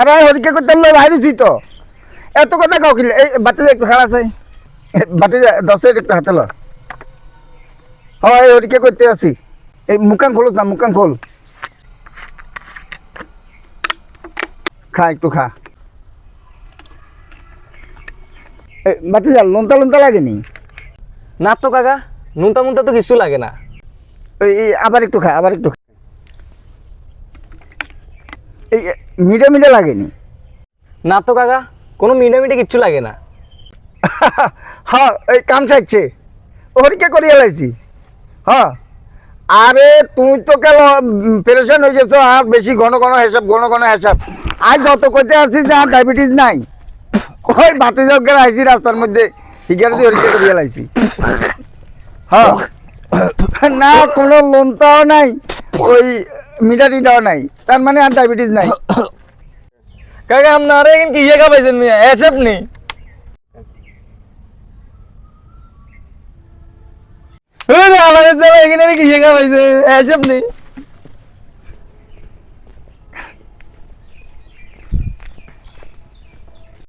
আরে হরিকে করতে বাইরেছি তো। এত কথা কাউ কিনলে এই বাতি একটু আছে। বাতি দশ একটু হাতে লো। হয় হরিকে করতে এই মুকান খোলস না মুকান খোল। খা একটু খা। বাতি যা লন্তা লন্তা লাগেনি? না তো কাকা নুনতা মুনতা তো কিছু লাগে না। এই আবার একটু খা আবার একটু খা। এই মিডে মিডে লাগেনি? না তো কাকা কোনো মিডে মিডে কিচ্ছু লাগে না। হ্যাঁ এই কাম চাইছে ওরকে করিয়ে লাইছি। হ্যাঁ। আরে তুই তো কেন পেরেশান হয়ে গেছো আর বেশি ঘন ঘন হিসাব ঘন ঘন হিসাব। আজ যত করতে আসছিস যে আর ডায়াবেটিস নাই। ওই বাতি জগের আইছি রাস্তার মধ্যে হিগার দিয়ে ওরকে করিয়ে লাইছি। হ্যাঁ। না কোনো লোনটাও নাই। ওই মিটারিটাও নাই, তার মানে আর ডায়াবেটিস নাই। কাকা, আপনারা কিন্তু কি জায়গা পাইছেন মিয়া? এসব নেই আমাদের এখানে কি জায়গা পাইছে? এসব নেই